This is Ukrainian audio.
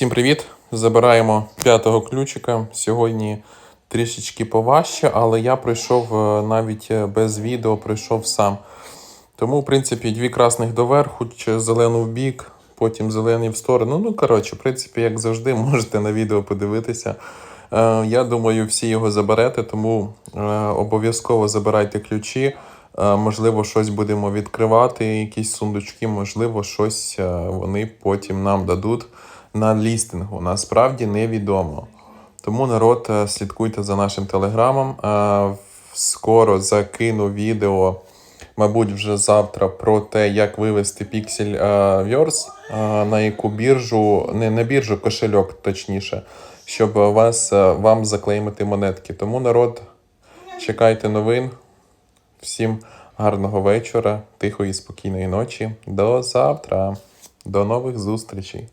Всім привіт! Забираємо п'ятого ключика. Сьогодні трішечки поважче, але я пройшов е, навіть е, без відео, пройшов сам. Тому, в принципі, дві красних доверху, зелену в бік, потім зелені в сторону. Ну, коротше, в принципі, як завжди, можете на відео подивитися. Е, Я думаю, всі його заберете, тому обов'язково забирайте ключі. Можливо, щось будемо відкривати, якісь сундучки, можливо, щось вони потім нам дадуть на лістингу. Насправді невідомо. Тому народ, е, слідкуйте за нашим телеграмом. Е, Скоро закину відео, мабуть, вже завтра про те, як вивести е, Verse, е, на яку біржу, не на біржу, кошельок, точніше, щоб вас, вам заклеймити монетки. Тому народ, чекайте новин. Всім гарного вечора, тихої, спокійної ночі. До завтра. До нових зустрічей.